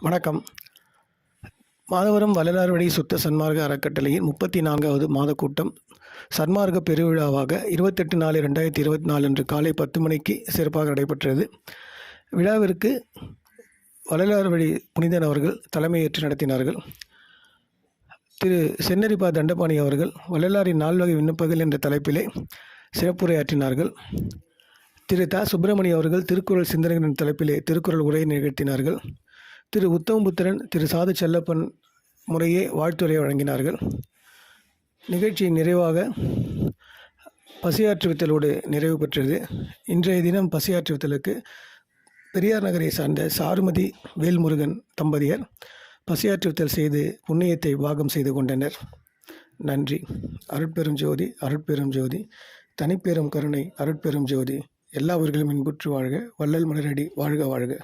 வணக்கம். மாதவரம் வள்ளலார்வழி சுத்த சன்மார்க்க அறக்கட்டளையின் முப்பத்தி நான்காவது மாத கூட்டம் சன்மார்க்க பெருவிழாவாக இருபத்தெட்டு நாலு ரெண்டாயிரத்தி இருபத்தி நாலு அன்று காலை பத்து மணிக்கு சிறப்பாக நடைபெற்றது. விழாவிற்கு வள்ளலார் வழி புனிதன் அவர்கள் தலைமையேற்று நடத்தினார்கள். திரு சென்னரிப்பா தண்டபாணி அவர்கள் வள்ளலாரின் நால்வகை விண்ணப்பங்கள் என்ற தலைப்பிலே சிறப்புரையாற்றினார்கள். திரு த. சுப்பிரமணி அவர்கள் திருக்குறள் சிந்தனைகளின் என்ற தலைப்பிலே திருக்குறள் உரை நிகழ்த்தினார்கள். திரு உத்தமபுத்திரன் திரு சாது செல்லப்பன் முறையே வாழ்த்துரை வழங்கினார்கள். நிகழ்ச்சியின் நிறைவாக பசியாற்றுவித்தலோடு நிறைவு பெற்றது. இன்றைய தினம் பசியாற்றுவித்தலுக்கு பெரியார் நகரை சார்ந்த சாருமதி வேல்முருகன் தம்பதியர் பசியாற்றுவித்தல் செய்து புண்ணியத்தை பாகம் செய்து கொண்டனர். நன்றி. அருட்பெரும் ஜோதி அருட்பெரும் ஜோதி தனிப்பெரும் கருணை அருட்பெரும் ஜோதி. எல்லா உயிர்களும் இன்புற்று வாழ்க வள்ளல் மலரடி வாழ்க வாழ்க.